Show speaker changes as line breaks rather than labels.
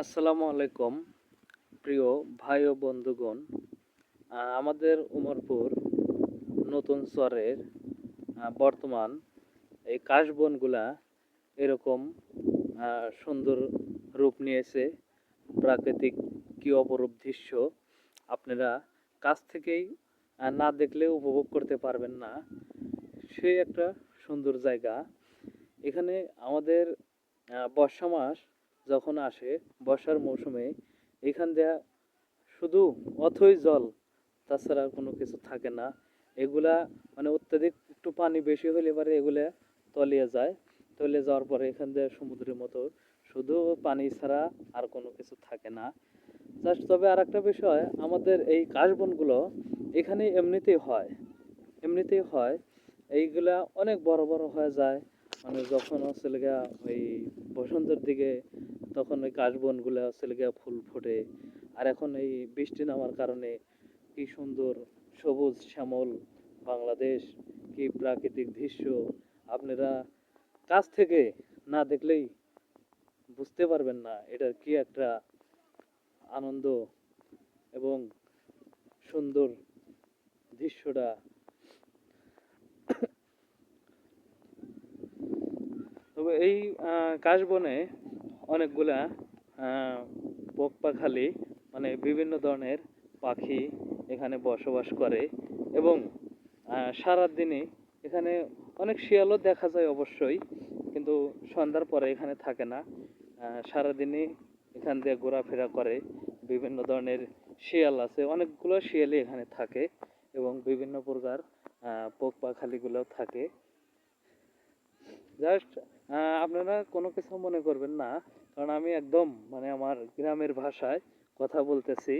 আসসালামু আলাইকুম, প্রিয় ভাই ও বন্ধুগণ। আমাদের উমরপুর নতুন চরের বর্তমান এই কাশবনগুলা এরকম সুন্দর রূপ নিয়েছে, প্রাকৃতিক কি অপরূপ দৃশ্য আপনারা কাছ থেকেই না দেখলে উপভোগ করতে পারবেন না। সেই একটা সুন্দর জায়গা। এখানে আমাদের বর্ষা মাস যখন আসে, বর্ষার মৌসুমে, এখান দিয়ে শুধু অথই জল, তাছাড়া কোনো কিছু থাকে না। এগুলা মানে অত্যাধিক একটু পানি বেশি হলে এবারে এগুলা তলিয়ে যায়। তলিয়ে যাওয়ার পরে এখান দিয়ে সমুদ্রের মতো শুধু পানি ছাড়া আর কোনো কিছু থাকে না। জাস্ট তবে আর একটা বিষয়, আমাদের এই কাশবনগুলো এখানে এমনিতেই হয়। এমনিতেই হয়, এইগুলা অনেক বড় বড় হয়ে যায়। মানে যখন হচ্ছে ওই বসন্তের দিকে তখন ওই কাশবনগুলো হচ্ছে গিয়া ফুল ফোটে। আর এখন এই বৃষ্টি নামার কারণে কি সুন্দর সবুজ শ্যামল বাংলাদেশ, কি প্রাকৃতিক দৃশ্য, আপনারা কাছ থেকে না দেখলেই বুঝতে পারবেন না। এটার কি একটা আনন্দ এবং সুন্দর দৃশ্যটা। তবে এই কাশবনে অনেকগুলা বক পাখালি মানে বিভিন্ন ধরনের পাখি এখানে বসবাস করে এবং সারাদিনে এখানে অনেক শিয়ালও দেখা যায় অবশ্যই, কিন্তু সন্ধ্যার পরে এখানে থাকে না। সারাদিনই এখান দিয়ে ঘোরাফেরা করে, বিভিন্ন ধরনের শিয়াল আছে, অনেকগুলো শিয়ালই এখানে থাকে এবং বিভিন্ন প্রকার পোক পাখালিগুলোও থাকে। জাস্ট আপনারা কোনো কিছু মনে করবেন না, কারণ আমি একদম মানে আমার গ্রামের ভাষায় কথা বলতেছি।